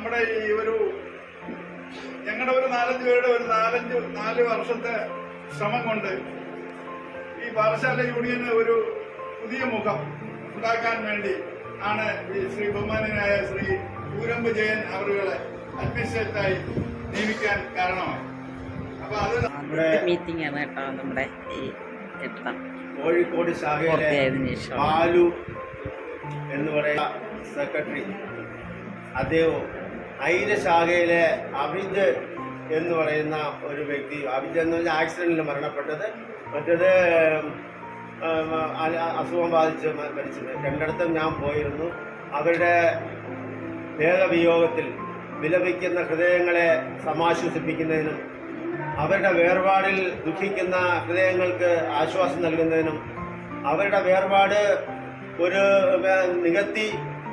നമ്മുടെ ഈ ഒരു ഞങ്ങളുടെ ഒരു നാലഞ്ച് പേരുടെ ഒരു നാലഞ്ച് നാല് വർഷത്തെ ശ്രമം കൊണ്ട് ഈ പാഠശാല യൂണിയന് ഒരു പുതിയ മുഖം ഉണ്ടാക്കാൻ വേണ്ടി ആണ് ഈ ശ്രീ ബഹുമാനായ ശ്രീ പൂരമ്പ് ജയൻ അവരുകളെ അഡ്മിനിസ്ട്രേറ്ററായി നിയമിക്കാൻ കാരണമായി. അപ്പൊ അത് നമ്മുടെ മീറ്റിംഗ് ആണ് കേട്ടോ നമ്മുടെ ഈ കോഴിക്കോട് ശാഖയിലെ ബാലു എന്ന് പറയുന്ന സെക്രട്ടറി അദ്ദേഹവും ഐര ശാഖയിലെ അഭിജ് എന്ന് പറയുന്ന ഒരു വ്യക്തി അഭിജ് എന്ന് പറഞ്ഞാൽ ആക്സിഡന്റിൽ മരണപ്പെട്ടത്. മറ്റേത് അസുഖം ബാധിച്ച് മരിച്ചത് രണ്ടിടത്തും ഞാൻ പോയിരുന്നു. അവരുടെ ദേഹവിയോഗത്തിൽ വിലപിക്കുന്ന ഹൃദയങ്ങളെ സമാശ്വസിപ്പിക്കുന്നതിനും അവരുടെ വേർപാടിൽ ദുഃഖിക്കുന്ന ഹൃദയങ്ങൾക്ക് ആശ്വാസം നൽകുന്നതിനും അവരുടെ വേർപാട് ഒരു നികത്തി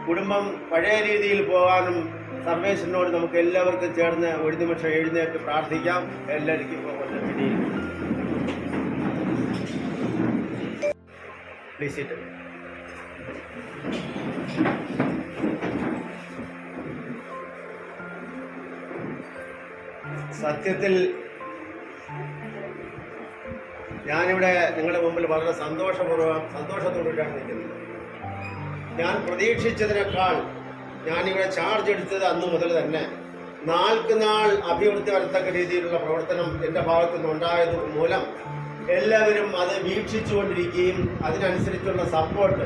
കുടുംബം പഴയ രീതിയിൽ പോകാനും സർവേശ്വരനോട് നമുക്ക് എല്ലാവർക്കും ചേർന്ന് ഒരു നിമിഷം എഴുന്നേറ്റ് പ്രാർത്ഥിക്കാം. എല്ലാവർക്കും പ്ലീസ് ഇട്ട് സത്യത്തിൽ ഞാനിവിടെ നിങ്ങളുടെ മുമ്പിൽ വളരെ സന്തോഷപൂർവം സന്തോഷത്തോടുകൂടിയാണ് നിൽക്കുന്നത്. ഞാൻ പ്രതീക്ഷിച്ചതിനേക്കാൾ ഞാനിവിടെ ചാർജ് എടുത്തത് അന്ന് മുതൽ തന്നെ. നാൾക്ക് നാൾ അഭിവൃദ്ധി വരത്തക്ക രീതിയിലുള്ള പ്രവർത്തനം എന്റെ ഭാഗത്തു നിന്നുണ്ടായത് മൂലം എല്ലാവരും അത് വീക്ഷിച്ചുകൊണ്ടിരിക്കുകയും അതിനനുസരിച്ചുള്ള സപ്പോർട്ട്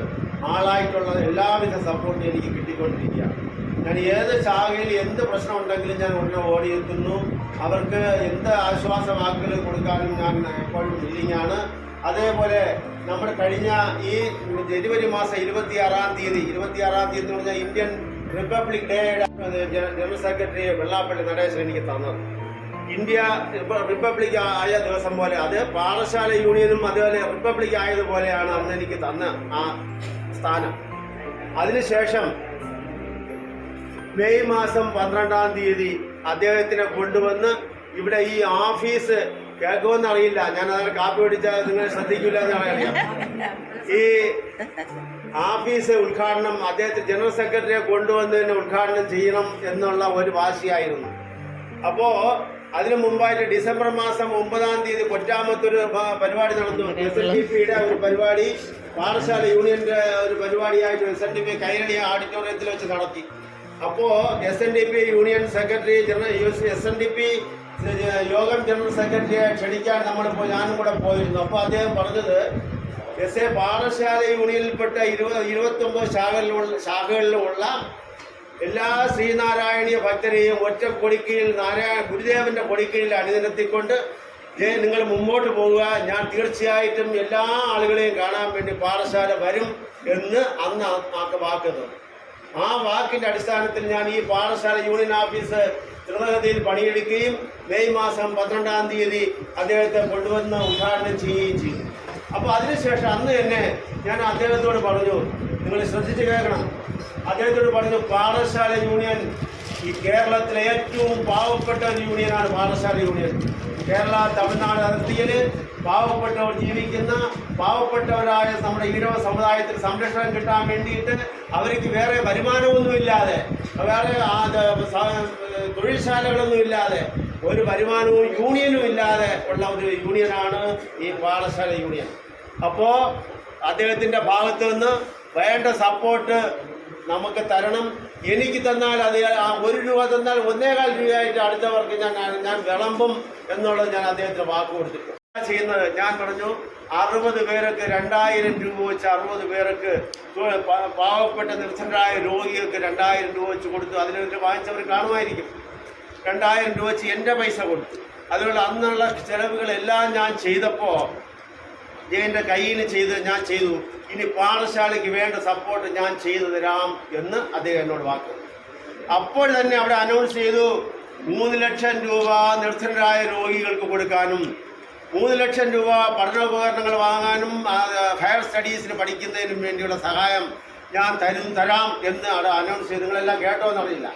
ആളായിട്ടുള്ള എല്ലാവിധ സപ്പോർട്ടും എനിക്ക് കിട്ടിക്കൊണ്ടിരിക്കുകയാണ്. ഞാൻ ഏത് ശാഖയിൽ എന്ത് പ്രശ്നം ഉണ്ടെങ്കിലും ഞാൻ ഉടനെ ഓടിയെത്തുന്നു അവർക്ക് എന്ത് ആശ്വാസവാക്കുകൾ കൊടുക്കാനും ഞാൻ എപ്പോഴും ഇല്ലിങ്ങാണ് അതേപോലെ നമ്മൾ കഴിഞ്ഞ ഈ ജനുവരി മാസം ഇരുപത്തിയാറാം തീയതി ഇരുപത്തിയാറാം തീയതി എന്ന് പറഞ്ഞാൽ ഇന്ത്യൻ റിപ്പബ്ലിക് ഡേയുടെ ജനറൽ സെക്രട്ടറി വെള്ളാപ്പള്ളി നടേശൻ എനിക്ക് തന്നത്. ഇന്ത്യ റിപ്പ- റിപ്പബ്ലിക് ആയ ദിവസം പോലെ അത് പാഠശാല യൂണിയനും അതുപോലെ റിപ്പബ്ലിക് ആയതുപോലെയാണ് അന്ന് എനിക്ക് തന്ന ആ സ്ഥാനം. അതിനുശേഷം മെയ് മാസം പന്ത്രണ്ടാം തീയതി അദ്ദേഹത്തിനെ കൊണ്ടുവന്ന് ഇവിടെ ഈ ഓഫീസ് കേൾക്കുമെന്നറിയില്ല. ഞാൻ അതിന് കാപ്പി പിടിച്ചാൽ നിങ്ങൾ ശ്രദ്ധിക്കില്ല എന്ന് അറിയാം ഈ ഓഫീസ് ഉദ്ഘാടനം അദ്ദേഹത്തെ ജനറൽ സെക്രട്ടറിയെ കൊണ്ടുവന്നതിന് ഉദ്ഘാടനം ചെയ്യണം എന്നുള്ള ഒരു വാശിയായിരുന്നു. അപ്പോ അതിനു മുമ്പായിട്ട് ഡിസംബർ മാസം ഒമ്പതാം തീയതി കൊറ്റാമത്തൊരു പരിപാടി നടന്നു. എസ് എൻ ഡി പിയുടെ ഒരു പരിപാടി പാഠശാല യൂണിയന്റെ ഒരു പരിപാടിയായിട്ട് S N D P Kairali ഓഡിറ്റോറിയത്തിൽ വെച്ച് നടത്തി. അപ്പോ S N D P union secretary general S N D P യോഗം ജനറൽ സെക്രട്ടറിയെ ക്ഷണിക്കാൻ നമ്മളിപ്പോൾ ഞാനും കൂടെ പോയിരുന്നു. അപ്പോൾ അദ്ദേഹം പറഞ്ഞത് എസ് എ പാഠശാല യൂണിയനിൽപ്പെട്ട ഇരുപത് ഇരുപത്തൊമ്പത് ശാഖകളിലുള്ള ശാഖകളിലുമുള്ള എല്ലാ ശ്രീനാരായണീയ ഭക്തരെയും ഒറ്റ കൊടിക്കീഴിൽ നാരായണ ഗുരുദേവന്റെ കൊടിക്കീഴിൽ അണിനിരത്തിക്കൊണ്ട് "ദേ നിങ്ങൾ മുമ്പോട്ട് പോവുക. ഞാൻ തീർച്ചയായിട്ടും എല്ലാ ആളുകളെയും കാണാൻ വേണ്ടി പാഠശാല വരും എന്ന് അന്ന് ആ വാക്ക് ആ വാക്കിന്റെ അടിസ്ഥാനത്തിൽ ഞാൻ ഈ പാഠശാല യൂണിയൻ ഓഫീസ് ദ്രുതഗതിയിൽ പണിയെടുക്കുകയും മെയ് മാസം പന്ത്രണ്ടാം തീയതി അദ്ദേഹത്തെ കൊണ്ടുവന്ന് ഉദ്ഘാടനം ചെയ്യുകയും ചെയ്തു. അപ്പോൾ അതിനുശേഷം അന്ന് തന്നെ ഞാൻ അദ്ദേഹത്തോട് പറഞ്ഞു നിങ്ങൾ ശ്രദ്ധിച്ച് കേൾക്കണം. അദ്ദേഹത്തോട് പറഞ്ഞു പാഠശാല യൂണിയൻ ഈ കേരളത്തിലെ ഏറ്റവും പാവപ്പെട്ട ഒരു യൂണിയനാണ് പാഠശാല യൂണിയൻ. കേരള തമിഴ്നാട് അതിർത്തിയിൽ പാവപ്പെട്ടവർ ജീവിക്കുന്ന പാവപ്പെട്ടവരായ നമ്മുടെ ഈരവ സമുദായത്തിന് സംരക്ഷണം കിട്ടാൻ വേണ്ടിയിട്ട് അവർക്ക് വേറെ വരുമാനമൊന്നുമില്ലാതെ വേറെ തൊഴിൽശാലകളൊന്നുമില്ലാതെ ഒരു വരുമാനവും യൂണിയനും ഇല്ലാതെ ഉള്ള ഒരു യൂണിയനാണ് ഈ പാഠശാല യൂണിയൻ അപ്പോൾ അദ്ദേഹത്തിന്റെ ഭാഗത്ത് നിന്ന് വേണ്ട സപ്പോർട്ട് നമുക്ക് തരണം. എനിക്ക് തന്നാൽ അത് ആ ഒരു രൂപ തന്നാൽ ഒന്നേകാൽ രൂപയായിട്ട് അടുത്തവർക്ക് ഞാൻ ഞാൻ വിളമ്പും എന്നുള്ളത് ഞാൻ അദ്ദേഹത്തിന് വാക്ക് കൊടുത്തിട്ടുണ്ട്. ചെയ്യുന്നത് ഞാൻ പറഞ്ഞു അറുപത് പേർക്ക് രണ്ടായിരം രൂപ വെച്ച് അറുപത് പേർക്ക് പാവപ്പെട്ട നിർദ്ധനരായ രോഗികൾക്ക് രണ്ടായിരം രൂപ വെച്ച് കൊടുത്തു അതിനെ വാങ്ങിച്ചവർ കാണുമായിരിക്കും. രണ്ടായിരം രൂപ വെച്ച് എന്റെ പൈസ കൊടുത്തു. അതുകൊണ്ട് അന്നുള്ള ചിലവുകളെല്ലാം ഞാൻ ചെയ്തപ്പോൾ എന്റെ കയ്യിൽ ചെയ്ത് ഞാൻ ചെയ്തു. ഇനി പാഠശാലയ്ക്ക് വേണ്ട സപ്പോർട്ട് ഞാൻ ചെയ്തു തരാം എന്ന് അദ്ദേഹം എന്നോട് വാക്ക്. അപ്പോൾ തന്നെ അവിടെ അനൗൺസ് ചെയ്തു മൂന്ന് ലക്ഷം രൂപ നിർദ്ധനരായ രോഗികൾക്ക് കൊടുക്കാനും മൂന്ന് ലക്ഷം രൂപ പഠനോപകരണങ്ങൾ വാങ്ങാനും ഹയർ സ്റ്റഡീസിന് പഠിക്കുന്നതിനും വേണ്ടിയുള്ള സഹായം ഞാൻ തരും തരാം എന്ന് അവിടെ അനൗൺസ് ചെയ്തു. നിങ്ങളെല്ലാം കേട്ടോ എന്നറിയില്ല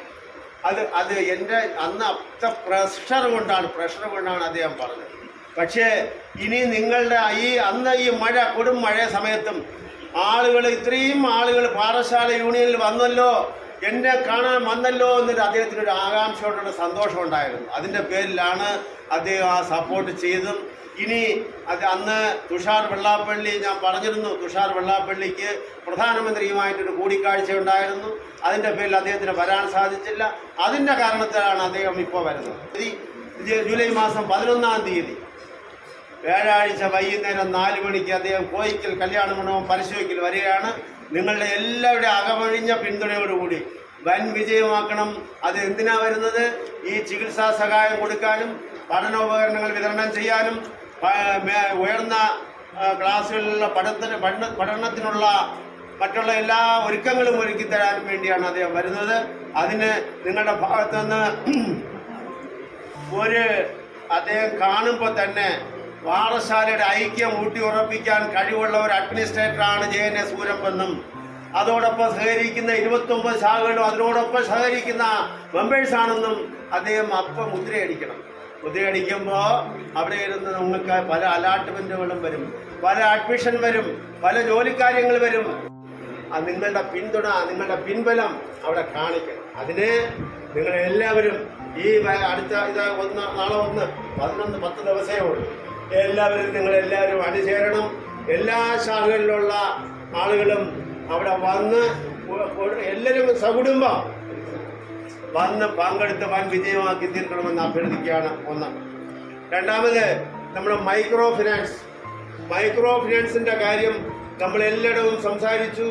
അത് അത് എന്റെ അന്ന് അത്ത പ്രഷർ കൊണ്ടാണ് പ്രഷർ കൊണ്ടാണ് അദ്ദേഹം പറഞ്ഞത്. പക്ഷേ ഇനി നിങ്ങളുടെ ഈ അന്ന് ഈ മഴ കൊടും മഴ സമയത്തും ആളുകൾ ഇത്രയും ആളുകൾ പാഠശാല യൂണിയനിൽ വന്നല്ലോ എന്നെ കാണാൻ വന്നല്ലോ എന്നൊരു അദ്ദേഹത്തിനൊരു ആകാംക്ഷയോടുള്ള സന്തോഷം ഉണ്ടായിരുന്നു അതിന്റെ പേരിലാണ് അദ്ദേഹം ആ സപ്പോർട്ട് ചെയ്തതും ഇനി അത് അന്ന് തുഷാർ വെള്ളാപ്പള്ളി ഞാൻ പറഞ്ഞിരുന്നു തുഷാർ വെള്ളാപ്പള്ളിക്ക് പ്രധാനമന്ത്രിയുമായിട്ടൊരു കൂടിക്കാഴ്ച ഉണ്ടായിരുന്നു അതിന്റെ പേരിൽ അദ്ദേഹത്തിന് വരാൻ സാധിച്ചില്ല. അതിന്റെ കാരണത്തിലാണ് അദ്ദേഹം ഇപ്പോൾ വരുന്നത്. ജൂലൈ മാസം പതിനൊന്നാം തീയതി വ്യാഴാഴ്ച വൈകുന്നേരം നാല് മണിക്ക് അദ്ദേഹം കോയിക്കൽ കല്യാണ മണ്ഡപം പരിശോധിക്കൽ വരികയാണ്. നിങ്ങളുടെ എല്ലാവരുടെ അകമഴിഞ്ഞ പിന്തുണയോടുകൂടി വൻ വിജയമാക്കണം. അത് എന്തിനാ വരുന്നത്? ഈ ചികിത്സാ സഹായം കൊടുക്കാനും പഠനോപകരണങ്ങൾ വിതരണം ചെയ്യാനും ഉയർന്ന ക്ലാസ്സുകളിലുള്ള പഠനത്തിന് പഠന പഠനത്തിനുള്ള മറ്റുള്ള എല്ലാ ഒരുക്കങ്ങളും ഒരുക്കി തരാൻ വേണ്ടിയാണ് അദ്ദേഹം വരുന്നത്. അതിന് നിങ്ങളുടെ ഭാഗത്തുനിന്ന് ഒരു അദ്ദേഹം കാണുമ്പോൾ തന്നെ പാഠശാലയുടെ ഐക്യം ഊട്ടി ഉറപ്പിക്കാൻ കഴിവുള്ള ഒരു അഡ്മിനിസ്ട്രേറ്ററാണ് ജെ എൻ എസ് സൂരപ്പെന്നും അതോടൊപ്പം സഹകരിക്കുന്ന ഇരുപത്തൊമ്പത് ശാഖകളും അതിനോടൊപ്പം സഹകരിക്കുന്ന മെമ്പേഴ്സാണെന്നും അദ്ദേഹം അപ്പം മുദ്രയടിക്കണം. മുദ്രയടിക്കുമ്പോൾ അവിടെ ഇരുന്ന് നമുക്ക് പല അലാട്ട്മെന്റുകളും വരും പല അഡ്മിഷൻ വരും പല ജോലിക്കാര്യങ്ങൾ വരും. നിങ്ങളുടെ പിന്തുണ നിങ്ങളുടെ പിൻബലം അവിടെ കാണിക്കണം. അതിന് നിങ്ങൾ എല്ലാവരും ഈ അടുത്ത ഇത് ഒന്ന് നാളെ ഒന്ന് പതിനൊന്ന് പത്ത് ദിവസമേ ഉള്ളൂ. എല്ലാവരും നിങ്ങൾ എല്ലാവരും അണിചേരണം. എല്ലാ ശാഖകളിലുള്ള ആളുകളും അവിടെ വന്ന് എല്ലാവരും സകുടുംബം വന്ന് പങ്കെടുത്ത് വൻ വിജയമാക്കി തീർക്കണമെന്ന് അഭ്യർത്ഥിക്കുകയാണ് ഒന്ന്. രണ്ടാമത് നമ്മുടെ മൈക്രോ ഫിനാൻസ് മൈക്രോ ഫിനാൻസിന്റെ കാര്യം നമ്മൾ എല്ലായിടവും സംസാരിച്ചു.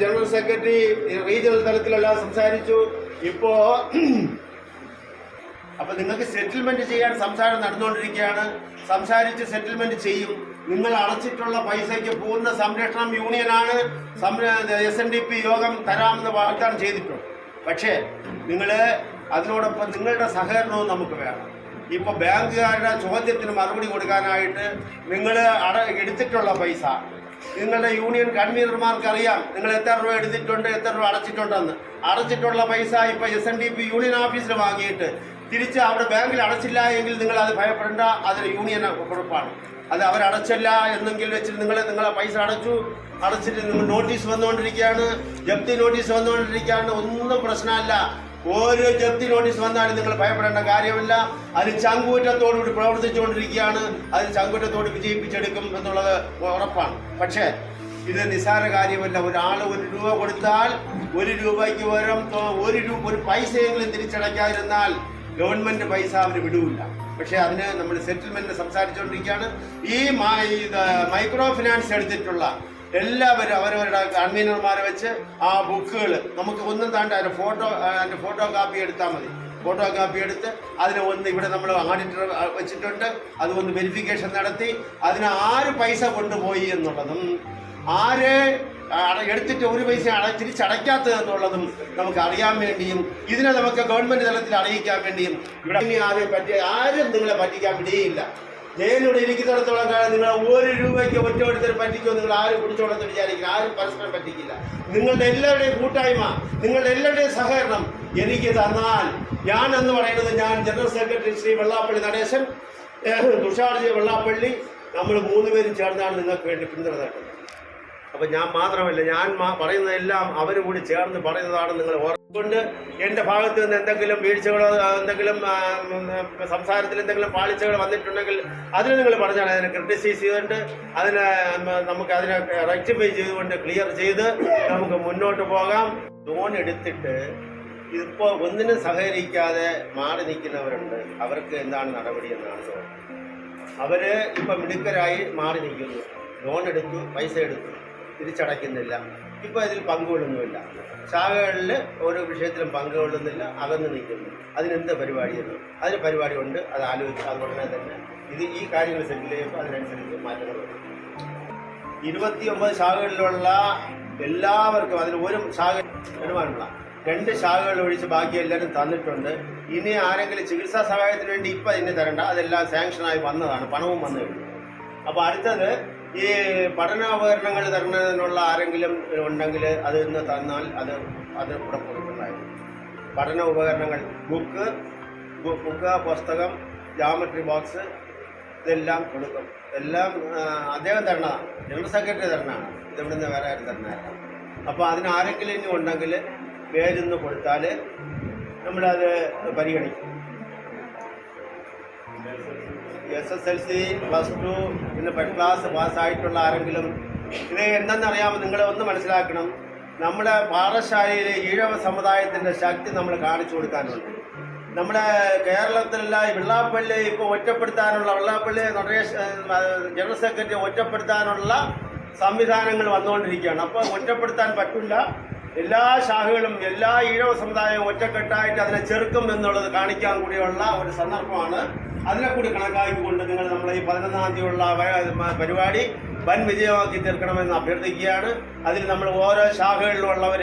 ജനറൽ സെക്രട്ടറി റീജിയണൽ തലത്തിലെല്ലാം സംസാരിച്ചു. ഇപ്പോ അപ്പൊ നിങ്ങൾക്ക് സെറ്റിൽമെന്റ് ചെയ്യാൻ സംസാരം നടന്നുകൊണ്ടിരിക്കുകയാണ്. സംസാരിച്ച് സെറ്റിൽമെന്റ് ചെയ്യും. നിങ്ങൾ അടച്ചിട്ടുള്ള പൈസയ്ക്ക് പൂർണ സംരക്ഷണം യൂണിയനാണ്. എസ് എൻ ഡി പി യോഗം തരാമെന്ന് വാഗ്ദാനം ചെയ്തിട്ടുണ്ട്. പക്ഷേ നിങ്ങൾ അതിനോടൊപ്പം നിങ്ങളുടെ സഹകരണവും നമുക്ക് വേണം. ഇപ്പോൾ ബാങ്കുകാരുടെ ചോദ്യത്തിന് മറുപടി കൊടുക്കാനായിട്ട് നിങ്ങൾ അട എടുത്തിട്ടുള്ള പൈസ. നിങ്ങളുടെ യൂണിയൻ കൺവീനർമാർക്ക് അറിയാം നിങ്ങൾ എത്ര രൂപ എടുത്തിട്ടുണ്ട് എത്ര രൂപ അടച്ചിട്ടുണ്ടെന്ന്. അടച്ചിട്ടുള്ള പൈസ ഇപ്പോൾ S N D P union ഓഫീസിൽ വാങ്ങിയിട്ട് തിരിച്ച് അവിടെ ബാങ്കിൽ അടച്ചില്ല എങ്കിൽ നിങ്ങൾ അത് ഭയപ്പെടേണ്ട അതിന് യൂണിയൻ കുഴപ്പമാണ് അത് അവരടച്ചല്ല എന്നെങ്കിൽ വെച്ചിട്ട് നിങ്ങൾ നിങ്ങളെ പൈസ അടച്ചു. അടച്ചിട്ട് നിങ്ങൾ നോട്ടീസ് വന്നുകൊണ്ടിരിക്കുകയാണ്. ജപ്തി നോട്ടീസ് വന്നുകൊണ്ടിരിക്കുകയാണ്. ഒന്നും പ്രശ്നമല്ല. ഓരോ ജപ്തി നോട്ടീസ് വന്നാലും നിങ്ങൾ ഭയപ്പെടേണ്ട കാര്യമില്ല. അത് ചങ്കൂറ്റത്തോടുകൂടി പ്രവർത്തിച്ചുകൊണ്ടിരിക്കുകയാണ്. അത് ചങ്കൂറ്റത്തോട് വിജയിപ്പിച്ചെടുക്കും എന്നുള്ളത് ഉറപ്പാണ്. പക്ഷേ ഇത് നിസ്സാര കാര്യമല്ല. ഒരാൾ ഒരു രൂപ കൊടുത്താൽ ഒരു രൂപയ്ക്ക് പകരം ഒരു രൂപ ഒരു പൈസയെങ്കിലും തിരിച്ചടയ്ക്കാതിരുന്നാൽ ഗവൺമെന്റ് പൈസ അവർ വിടൂല. പക്ഷേ അതിന് നമ്മൾ സെറ്റിൽമെന്റ് സംസാരിച്ചുകൊണ്ടിരിക്കുകയാണ്. ഈ മൈക്രോ ഫിനാൻസ് എടുത്തിട്ടുള്ള എല്ലാവരും അവരവരുടെ കൺവീനർമാരെ വെച്ച് ആ ബുക്കുകൾ നമുക്ക് ഒന്നും താണ്ട അതിന്റെ ഫോട്ടോ അതിന്റെ ഫോട്ടോ കാപ്പി എടുത്താൽ മതി. ഫോട്ടോ കാപ്പി എടുത്ത് അതിനെ ഒന്ന് ഇവിടെ നമ്മൾ ഓഡിറ്റർ വെച്ചിട്ടുണ്ട്. അത് ഒന്ന് വെരിഫിക്കേഷൻ നടത്തി. അതിന് ആര് പൈസ കൊണ്ടുപോയി എന്നുള്ളതും ആര് എടുത്തിട്ട് ഒരു പൈസ അട തിരിച്ചടയ്ക്കാത്തത് എന്നുള്ളതും നമുക്ക് അറിയാൻ വേണ്ടിയും ഇതിനെ നമുക്ക് ഗവൺമെന്റ് തലത്തിൽ അറിയിക്കാൻ വേണ്ടിയും ഇവിടെ ആരെയും പറ്റി ആരും നിങ്ങളെ പറ്റിക്കാൻ വിടുകയില്ല ജയിലിലൂടെ ഇരിക്കുന്നിടത്തോളം കാലം നിങ്ങൾ ഒരു രൂപയ്ക്ക് ഒറ്റ ഒരുത്തർ പറ്റിക്കോ നിങ്ങൾ ആരും കുടിച്ചോളത്ത് വിചാരിക്കില്ല. ആരും പരസ്പരം പറ്റിക്കില്ല. നിങ്ങളുടെ എല്ലാവരുടെയും കൂട്ടായ്മ നിങ്ങളുടെ എല്ലാവരുടെയും സഹകരണം എനിക്ക് തന്നാൽ ഞാൻ എന്ന് പറയുന്നത് ഞാൻ ജനറൽ സെക്രട്ടറി ശ്രീ വെള്ളാപ്പള്ളി നടേശൻ തുഷാർജി വെള്ളാപ്പള്ളി നമ്മൾ മൂന്നുപേരും ചേർന്നാണ് നിങ്ങൾക്ക് വേണ്ടി പിന്തുണ തേണ്ടത് അപ്പൊ ഞാൻ മാത്രമല്ല ഞാൻ പറയുന്നതെല്ലാം അവരും കൂടി ചേർന്ന് പറയുന്നതാണ് നിങ്ങൾ ഓർക്കൊണ്ട് എന്റെ ഭാഗത്ത് നിന്ന് എന്തെങ്കിലും വീഴ്ചകളോ എന്തെങ്കിലും സംസാരത്തിൽ എന്തെങ്കിലും പാളിച്ചകൾ വന്നിട്ടുണ്ടെങ്കിൽ അതിന് നിങ്ങൾ പറഞ്ഞാൽ അതിനെ ക്രിട്ടിസൈസ് ചെയ്തുകൊണ്ട് അതിനെ നമുക്ക് അതിനെ റെക്ടിഫൈ ചെയ്തുകൊണ്ട് ക്ലിയർ ചെയ്ത് നമുക്ക് മുന്നോട്ട് പോകാം. ലോൺ എടുത്തിട്ട് ഇതിപ്പോൾ ഒന്നിനും സഹകരിക്കാതെ മാറി നിൽക്കുന്നവരുണ്ട്. അവർക്ക് എന്താണ് നടപടി എന്നാണ് അവർ ഇപ്പൊ മിടുക്കരായി മാറി നിൽക്കുന്നു. ലോൺ എടുത്തു പൈസ എടുത്തു. തിരിച്ചടയ്ക്കുന്നില്ല. ഇപ്പൊ ഇതിൽ പങ്കുകൊള്ളുന്നുമില്ല. ശാഖകളിൽ ഓരോ വിഷയത്തിലും പങ്കുകൊള്ളുന്നില്ല അകന്ന് നിൽക്കുന്നു. അതിനെന്ത് പരിപാടിയെന്ന് അതിന് പരിപാടി ഉണ്ട് അത് ആലോചിച്ച് അതുപോലെ തന്നെ ഇത് ഈ കാര്യങ്ങൾ സെറ്റിൽ ചെയ്യുമ്പോൾ അതിനനുസരിച്ച് മാറ്റങ്ങൾ വരും. ഇരുപത്തി ഒമ്പത് ശാഖകളിലുള്ള എല്ലാവർക്കും അതിൽ ഒരു ശാഖ വരുമാനമുള്ള രണ്ട് ശാഖകൾ ഒഴിച്ച് ബാക്കി എല്ലാവരും തന്നിട്ടുണ്ട്. ഇനി ആരെങ്കിലും ചികിത്സാ സഹായത്തിന് വേണ്ടി ഇപ്പം ഇനി തരണ്ട. അതെല്ലാം സാങ്ഷനായി വന്നതാണ്. പണവും വന്നു അപ്പോൾ അടുത്തത് ഈ പഠനോപകരണങ്ങൾ തരുന്നതിനുള്ള ആരെങ്കിലും ഉണ്ടെങ്കിൽ അത് ഇന്ന് തന്നാൽ അത് അത് ഇവിടെ കൊടുക്കുന്നതായിരുന്നു പഠന ഉപകരണങ്ങൾ ബുക്ക് ബുക്ക് പുസ്തകം ജാമട്രി ബോക്സ് ഇതെല്ലാം കൊടുക്കും. എല്ലാം അദ്ദേഹം തരണതാണ്. ജനറൽ സെക്രട്ടറി തരണമാണ് ഇതിവിടുന്ന് വേറെ ആരും തരണമല്ല അപ്പോൾ അതിനാരെങ്കിലും ഇനി ഉണ്ടെങ്കിൽ പേരിന്ന് കൊടുത്താൽ നമ്മളത് പരിഗണിക്കും. S S L C plus two പിന്നെ ഫസ്റ്റ് ക്ലാസ് പാസ്സായിട്ടുള്ള ആരെങ്കിലും ഇത് എന്തെന്നറിയാമോ? നിങ്ങൾ ഒന്ന് മനസ്സിലാക്കണം. നമ്മുടെ പാഠശാലയിലെ ഈഴവ സമുദായത്തിന്റെ ശക്തി നമ്മൾ കാണിച്ചു കൊടുക്കാനുണ്ട്. നമ്മുടെ കേരളത്തിലുള്ള വെള്ളാപ്പള്ളി ഇപ്പോൾ ഒറ്റപ്പെടുത്താനുള്ള വെള്ളാപ്പള്ളി നടേഷ് ജനറൽ സെക്രട്ടറി ഒറ്റപ്പെടുത്താനുള്ള സംവിധാനങ്ങൾ വന്നുകൊണ്ടിരിക്കുകയാണ്. അപ്പോൾ ഒറ്റപ്പെടുത്താൻ പറ്റില്ല. എല്ലാ ശാഖകളും എല്ലാ ഈഴവ സമുദായവും ഒറ്റക്കെട്ടായിട്ട് അതിനെ ചെറുക്കും എന്നുള്ളത് കാണിക്കാൻ കൂടിയുള്ള ഒരു സന്ദർഭമാണ്. അതിനെ കൂടി കണക്കാക്കിക്കൊണ്ട് നിങ്ങൾ നമ്മളെ ഈ പതിനൊന്നാം തീയതിയുള്ള പരിപാടി വൻ വിജയമാക്കി തീർക്കണമെന്ന് അഭ്യർത്ഥിക്കുകയാണ്. അതിൽ നമ്മൾ ഓരോ ശാഖകളിലുള്ളവർ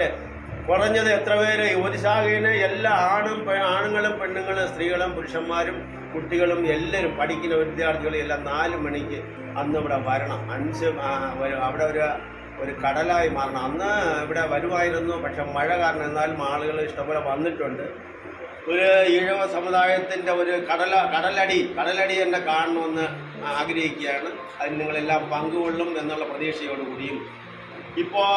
കുറഞ്ഞത് എത്ര പേര്? ഒരു ശാഖയിന് എല്ലാ ആണും ആണുങ്ങളും പെണ്ണുങ്ങളും സ്ത്രീകളും പുരുഷന്മാരും കുട്ടികളും എല്ലാവരും പഠിക്കുന്ന വിദ്യാർത്ഥികളും എല്ലാം നാല് മണിക്ക് അന്ന് ഇവിടെ വരണം. അഞ്ച് അവിടെ ഒരു ഒരു കടലായി മാറണം. അന്ന് ഇവിടെ വരുമായിരുന്നു പക്ഷെ മഴ കാരണം എന്നാലും ആളുകൾ ഇഷ്ടംപോലെ വന്നിട്ടുണ്ട്. ഒരു ഈഴവ സമുദായത്തിന്റെ ഒരു കടല കടലടി കടലടി തന്നെ കാണണമെന്ന് ആഗ്രഹിക്കുകയാണ്. അതിന് നിങ്ങളെല്ലാം പങ്കുകൊള്ളും എന്നുള്ള പ്രതീക്ഷയോടുകൂടിയും. ഇപ്പോൾ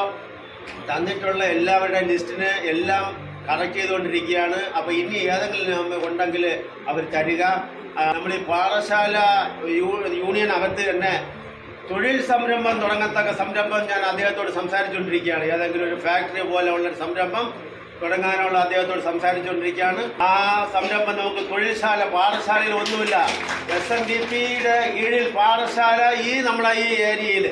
തന്നിട്ടുള്ള എല്ലാവരുടെയും ലിസ്റ്റിന് എല്ലാം കറക്റ്റ് ചെയ്തുകൊണ്ടിരിക്കുകയാണ്. അപ്പോൾ ഇനി ഏതെങ്കിലും ഉണ്ടെങ്കിൽ അവർ തരിക. നമ്മുടെ പാഠശാല യൂണിയൻ അകത്ത് തന്നെ തൊഴിൽ സംരംഭം തുടങ്ങത്തക്ക സംരംഭം ഞാൻ അദ്ദേഹത്തോട് സംസാരിച്ചുകൊണ്ടിരിക്കുകയാണ്. ഏതെങ്കിലും ഒരു ഫാക്ടറി പോലെ ഉള്ള ഒരു സംരംഭം തുടങ്ങാനുള്ള അദ്ദേഹത്തോട് സംസാരിച്ചുകൊണ്ടിരിക്കുകയാണ്. ആ സംരംഭം നമുക്ക് തൊഴിൽശാല പാഠശാലയിൽ ഒന്നുമില്ല. എസ് എൻ ഡി പിയുടെ കീഴിൽ പാഠശാല ഈ നമ്മളെ ഈ ഏരിയയിൽ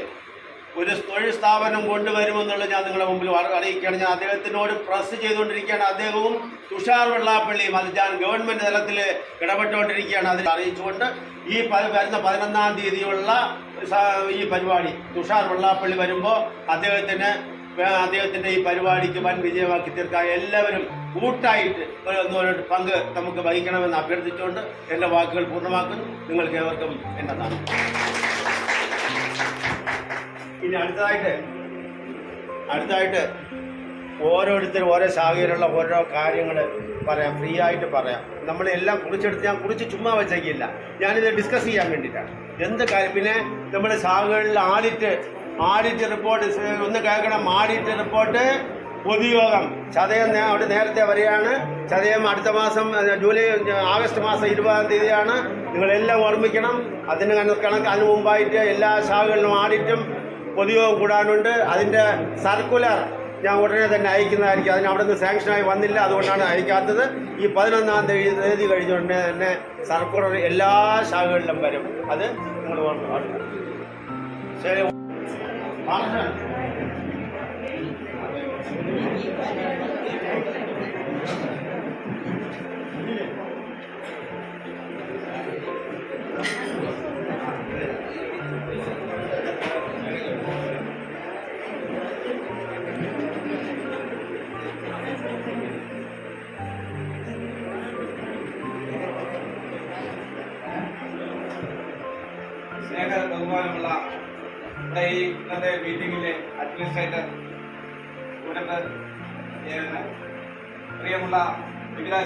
ഒരു തൊഴിൽ സ്ഥാപനം കൊണ്ടുവരുമെന്നുള്ളത് ഞാൻ നിങ്ങളുടെ മുമ്പിൽ അറിയിക്കുകയാണ്. ഞാൻ അദ്ദേഹത്തിനോട് പ്രസ് ചെയ്തുകൊണ്ടിരിക്കുകയാണ്. അദ്ദേഹവും തുഷാർ വെള്ളാപ്പള്ളിയും അത് ഞാൻ ഗവൺമെന്റ് തലത്തിൽ ഇടപെട്ടുകൊണ്ടിരിക്കുകയാണ്. അതിൽ അറിയിച്ചുകൊണ്ട് ഈ വരുന്ന പതിനൊന്നാം തീയതിയുള്ള ഈ പരിപാടി തുഷാർ വെള്ളാപ്പള്ളി വരുമ്പോൾ അദ്ദേഹത്തിന് അദ്ദേഹത്തിന്റെ ഈ പരിപാടിക്ക് വൻ വിജയമാക്കി തീർക്കാൻ എല്ലാവരും കൂട്ടായിട്ട് ഒരു പങ്ക് നമുക്ക് വഹിക്കണമെന്ന് അഭ്യർത്ഥിച്ചുകൊണ്ട് എന്റെ വാക്കുകൾ പൂർണമാക്കുന്നു. നിങ്ങൾക്ക് ഏവർക്കും എന്റെ നന്ദി. ഇനി അടുത്തതായിട്ട് അടുത്തതായിട്ട് ഓരോരുത്തരും ഓരോ സാഹചര്യമുള്ള ഓരോ കാര്യങ്ങൾ പറയാം ഫ്രീ ആയിട്ട് പറയാം. നമ്മളെല്ലാം കുറിച്ചെടുത്ത് ഞാൻ കുറിച്ച് ചുമ്മാ വെച്ചേക്കില്ല. ഞാനിത് ഡിസ്കസ് ചെയ്യാൻ വേണ്ടിയിട്ടാണ്. എന്ത് കാര്യം പിന്നെ നമ്മുടെ സാഹചര്യങ്ങളിൽ ആഡിറ്റ് ആഡിറ്റ് റിപ്പോർട്ട് ഒന്ന് കേൾക്കണം ആഡിറ്റ് റിപ്പോർട്ട് പൊതുയോഗം. ചതയം അവിടെ നേരത്തെ വരികയാണ് ചതയം അടുത്ത മാസം ജൂലൈ ആഗസ്റ്റ് മാസം ഇരുപതാം തീയതിയാണ്. നിങ്ങളെല്ലാം ഓർമ്മിക്കണം. അതിന് കണക്ക് അതിന് മുമ്പായിട്ട് എല്ലാ ശാഖകളിലും ആഡിറ്റും പൊതുയോഗം കൂടാനുണ്ട്. അതിന്റെ സർക്കുലർ ഞാൻ ഉടനെ തന്നെ അയക്കുന്നതായിരിക്കും. അതിന് അവിടെ നിന്ന് സാങ്ഷനായി വന്നില്ല. അതുകൊണ്ടാണ് അയക്കാത്തത്. ഈ പതിനൊന്നാം തീയതി തീയതി കഴിഞ്ഞ ഉടനെ തന്നെ സർക്കുലർ എല്ലാ ശാഖകളിലും വരും. അത് നിങ്ങൾ ശരി.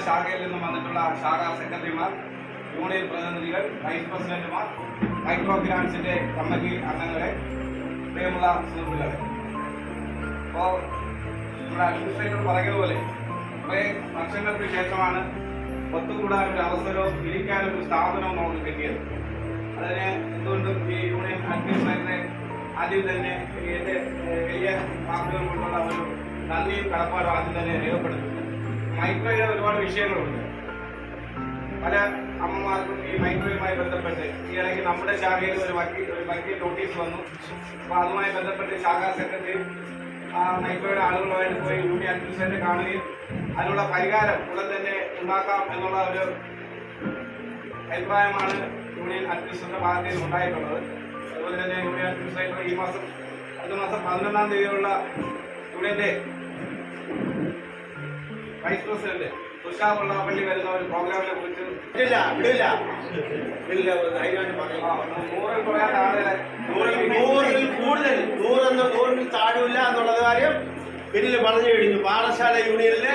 ശാഖയിൽ നിന്നും വന്നിട്ടുള്ള ശാഖാ സെക്രട്ടറിമാർ യൂണിയൻ പ്രതിനിധികൾ വൈസ് പ്രസിഡന്റുമാർ മൈക്രോ ഫിനാൻസിന്റെ കമ്മിറ്റി അംഗങ്ങളെ പ്രിയമുള്ള സുഹൃത്തുക്കളെ. അപ്പോൾ നമ്മുടെ അഡ്മിനിസ്ട്രേറ്റർ പറയുന്നതുപോലെ കുറേ വർഷങ്ങൾക്ക് ശേഷമാണ് ഒത്തുകൂടാൻ ഒരു അവസരവും ഇരിക്കാൻ ഒരു സ്ഥാപനവും നമുക്ക് കിട്ടിയത്. അതിന് എന്തുകൊണ്ടും ഈ യൂണിയൻ അഡ്മിനിസ്ട്രേറ്ററെ ആദ്യം തന്നെ എന്റെ വലിയ വാക്കുകൾ കൊണ്ടുള്ള ഒരു നന്ദിയും കടപ്പാടും ആദ്യം തന്നെ രേഖപ്പെടുത്തുന്നു. മൈക്രോയുടെ ഒരുപാട് വിഷയങ്ങളുണ്ട്. പല അമ്മമാർക്കും ഈ മൈക്രോയുമായി ബന്ധപ്പെട്ട് ഈ ഇടയ്ക്ക് നമ്മുടെ ശാഖയിൽ ഒരു വക്കീൽ ഒരു വക്കീൽ നോട്ടീസ് വന്നു. അപ്പോൾ അതുമായി ബന്ധപ്പെട്ട് ശാഖാ സെക്രട്ടറി ആ മൈക്രോയുടെ ആളുകളുമായിട്ട് പോയി യൂണിയൻ അഡ്മിനിസ്ട്രേറ്റർ കാണുകയും അതിനുള്ള പരിഹാരം ഉടൻ തന്നെ ഉണ്ടാക്കാം എന്നുള്ള ഒരു അഭിപ്രായമാണ് യൂണിയൻ അഡ്മിനിസ്ട്രേറ്റർ നിന്ന് ഉണ്ടായിട്ടുള്ളത്. അതുപോലെ തന്നെ യൂണിയൻ അഡ്മിനിസ്ട്രേറ്റർ ഈ മാസം അടുത്ത മാസം പതിനൊന്നാം തീയതിയുള്ള യൂണിയന്റെ വൈസ് പ്രസിഡന്റ് തുഷാർ വെള്ളാപ്പള്ളി വരുന്ന ഒരു പ്രോഗ്രാമിനെ കുറിച്ച് വിടില്ല വിടില്ല വിടില്ല ധൈര്യമായിട്ട് പറയും. നൂറിൽ കുറയാത്ത ആളുകളെ നൂറിൽ നൂറിൽ കൂടുതൽ നൂറെന്ന് നൂറിൽ താഴൂല എന്നുള്ള കാര്യം ബില്ല് പറഞ്ഞു കഴിഞ്ഞു. പാഠശാല യൂണിയനിൽ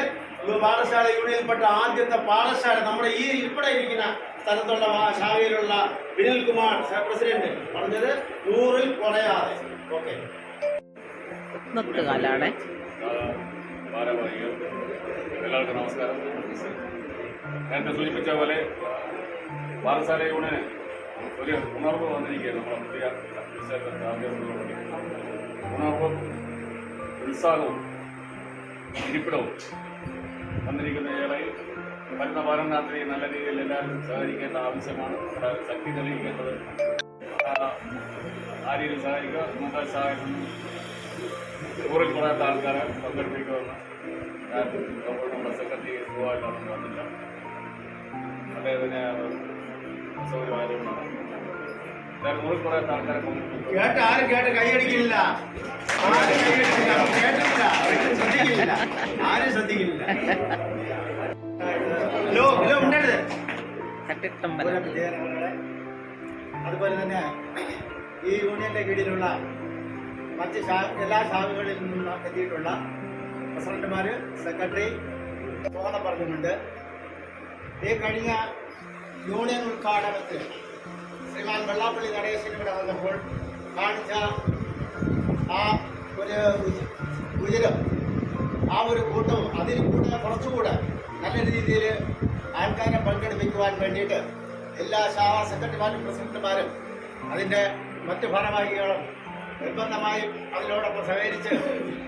പാഠശാല യൂണിയനിൽപ്പെട്ട ആദ്യത്തെ പാഠശാല നമ്മുടെ ഈ ഇവിടെ ഇരിക്കുന്ന സ്ഥലത്തുള്ള ശാഖയിലുള്ള വിനിൽ കുമാർ പ്രസിഡന്റ് പറഞ്ഞത് നൂറിൽ കുറയാതെ. ഓക്കെ നിർത്തുകാലാണേ ഭാരവാഹികൾ. എല്ലാവർക്കും നമസ്കാരം. നേരത്തെ സൂചിപ്പിച്ച പോലെ പാറശാല യൂണിയന് ഒരു ഉണർവ് വന്നിരിക്കുകയാണ് നമ്മുടെ പുതിയ ആദ്യത്തോടുകൂടി ഉണർവും ഉത്സാഹവും ഇരിപ്പിടവും വന്നിരിക്കുന്ന വേളയിൽ വരുന്ന വാരം രാത്രി നല്ല രീതിയിൽ എല്ലാവരും സഹകരിക്കേണ്ട ആവശ്യമാണ്. നമ്മുടെ ശക്തി തെളിയിക്കേണ്ടത്. ആ, രീതിയിൽ സഹകരിക്കുക. ഇന്നത്തെ സഹായം ഊറിൽ കൂടാത്ത ആൾക്കാരെ പങ്കെടുപ്പിക്കുമെന്ന് അപ്പോൾ നമ്മുടെ വന്നില്ല അദ്ദേഹത്തിന് അതുപോലെ തന്നെ ഈ യൂണിയന്റെ കീഴിലുള്ള മറ്റ് എല്ലാ ശാഖകളിൽ നിന്നും എത്തിയിട്ടുള്ള പ്രസിഡന്റുമാര് സെക്രട്ടറി സ്വാഗതം പറഞ്ഞിട്ടുണ്ട് ഈ കഴിഞ്ഞ യൂണിയൻ ഉദ്ഘാടനത്തിൽ ശ്രീമാൻ വെള്ളാപ്പള്ളി നടേശൻ ഇവിടെ വന്നപ്പോൾ കാണിച്ച ആ ഒരു ഉയരം ആ ഒരു കൂട്ടവും അതിൽ കൂടെ കുറച്ചുകൂടെ നല്ല രീതിയിൽ ആൾക്കാരെ പങ്കെടുപ്പിക്കുവാൻ വേണ്ടിയിട്ട് എല്ലാ ശാഖാ സെക്രട്ടറിമാരും പ്രസിഡന്റുമാരും അതിന്റെ മറ്റ് ഭാരവാഹികളും നിർബന്ധമായും അതിനോടൊപ്പം സഹകരിച്ച്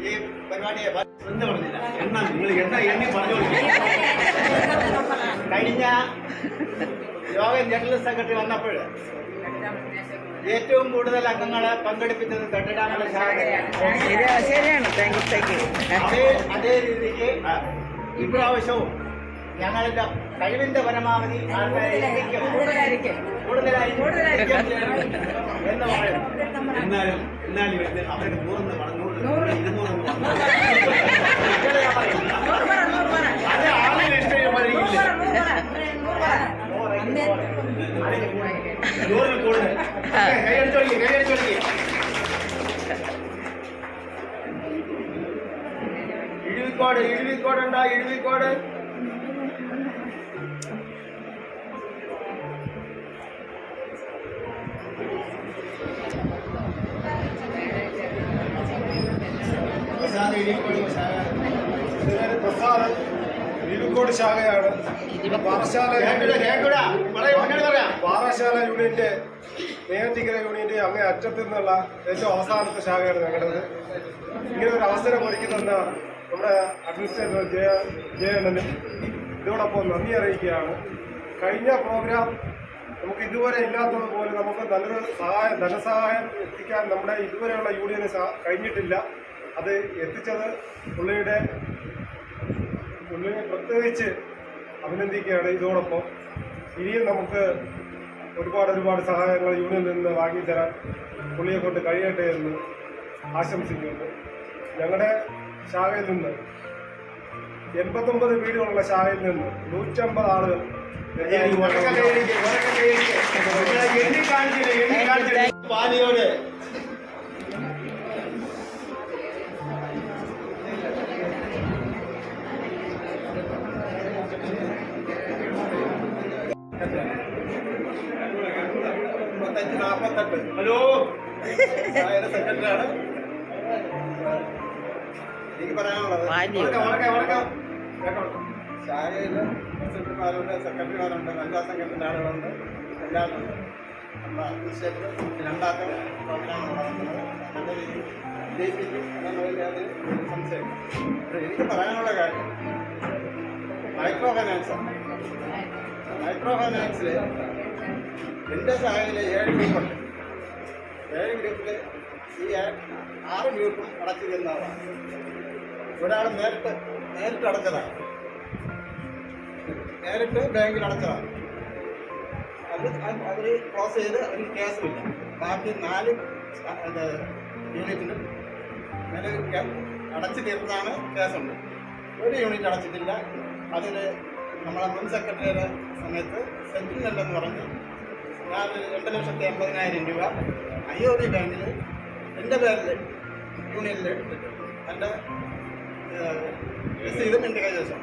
ഈ പരിപാടിയെ ശ്രദ്ധ പറഞ്ഞില്ല. എണ്ണ നിങ്ങൾ എണ്ണ എണ്ണി പറഞ്ഞോളൂ. കഴിഞ്ഞ യോഗ ജനറൽ സെക്രട്ടറി വന്നപ്പോൾ ഏറ്റവും കൂടുതൽ അംഗങ്ങളെ പങ്കെടുപ്പിച്ചത് ശരിയാ ശരിയാണ് അതേ അതേ രീതിക്ക് ഇപ്രാവശ്യവും ഞങ്ങളുടെ കഴിവിന്റെ പരമാവധി എന്നാലും എന്നാലും അവരുടെ നൂറെന്ന് പറഞ്ഞു ഇരുന്നൂറെന്ന് പറഞ്ഞു ഇങ്ങനെ ഞാൻ പറയുന്നു. അത് ആളുകൾ ഇഷ്ടമായിരിക്കില്ല നൂറിൽ കൂടുതൽ കൈയടിച്ചോളിക്ക് കൈയടിച്ചോളിക്ക് ഇഴുവിക്കോട് ഇഴുവിക്കോട് ഉണ്ടോ ഇഴുവിക്കോട് ഇരുക്കോട് ശാഖയാണ്. പാറശാല പാറശാല യൂണിയന്റെ നേർത്തിക്കര യൂണിയന്റെ അങ്ങേ അറ്റത്ത് നിന്നുള്ള ഏറ്റവും അവസാനത്തെ ശാഖയാണ് ഞങ്ങളുടേത്. ഇങ്ങനെ ഒരു അവസരം ഒരുക്കുന്ന നമ്മുടെ അഡ്മിനിസ്ട്രേറ്റർ ജയ ജയണ്ണനും ഇതോടൊപ്പം നന്ദി അറിയിക്കുകയാണ്. കഴിഞ്ഞ പ്രോഗ്രാം നമുക്ക് ഇതുവരെ ഇല്ലാത്തതുപോലെ നമുക്ക് നല്ലൊരു സഹായം ധനസഹായം എത്തിക്കാൻ നമ്മുടെ ഇതുവരെയുള്ള യൂണിയന് കഴിഞ്ഞിട്ടില്ല. അത് എത്തിച്ചത് പുള്ളിയുടെ പുള്ളിയെ പ്രത്യേകിച്ച് അഭിനന്ദിക്കുകയാണ് ഇതോടൊപ്പം. ഇനിയും നമുക്ക് ഒരുപാട് ഒരുപാട് സഹായങ്ങൾ യൂണിയനിൽ നിന്ന് വാങ്ങിത്തരാൻ പുള്ളിയെ കൊണ്ട് കഴിയട്ടെ എന്ന് ആശംസിക്കുന്നു. ഞങ്ങളുടെ ശാഖയിൽ നിന്ന് എൺപത്തൊമ്പത് വീടുകളുള്ള ശാഖയിൽ നിന്ന് നൂറ്റമ്പത് ആളുകൾ ഉറക്കെ മുപ്പത്തഞ്ച് നാൽപ്പത്തെട്ട് ഹലോ? സെക്രട്ടറിയാണ് എനിക്ക് പറയാനുള്ളത്? ശാഖയിൽ പ്രസിഡന്റുമാരുണ്ട് സെക്രട്ടറിമാരുണ്ട് വനിതാ സംഘത്തിന്റെ ആളുകളുണ്ട് എല്ലാവരും നമ്മുടെ അഡ്മിനിസ്ട്രേറ്റർ രണ്ടാമത്തെ പ്രോഗ്രാം നടത്തുന്നത് നല്ല രീതിയിൽ ജയിപ്പിക്കും എന്നുള്ളതിൽ യാതൊരു സംശയം എനിക്ക് പറയാനുള്ള കാര്യം മൈക്രോ ഫൈനാൻസ് മൈക്രോ ഫൈനാൻസിൽ എന്റെ ശാഖയിൽ ഏഴ് ഗ്രൂപ്പുണ്ട് ഏഴ് ഗ്രൂപ്പിൽ ഈ ആറ് ഗ്രൂപ്പും അടച്ചു തരുന്നതാണ് ഒരാൾ നേരിട്ട് നേരിട്ട് അടച്ചതാണ്. നേരിട്ട് ബാങ്കിൽ അടച്ചതാണ്. അത് അവർ ക്ലോസ് ചെയ്ത് അതിന് കേസുമില്ല ബാക്കി നാല് യൂണിറ്റിനും നിലവിൽ അടച്ചു തീർന്നാണ് കേസുണ്ട് ഒരു യൂണിറ്റ് അടച്ചിട്ടില്ല. അതിൽ നമ്മളെ മുൻ സെക്രട്ടറിയുടെ സമയത്ത് സെറ്റിൽമെന്റ് എന്ന് പറഞ്ഞ് ഒരു രണ്ട് ലക്ഷത്തി എൺപതിനായിരം രൂപ. ഐ ഒ ബി ബാങ്കിൽ എന്റെ പേരിൽ യൂണിയനിൽ എന്റെ രസീതും എന്റെ കൈവശം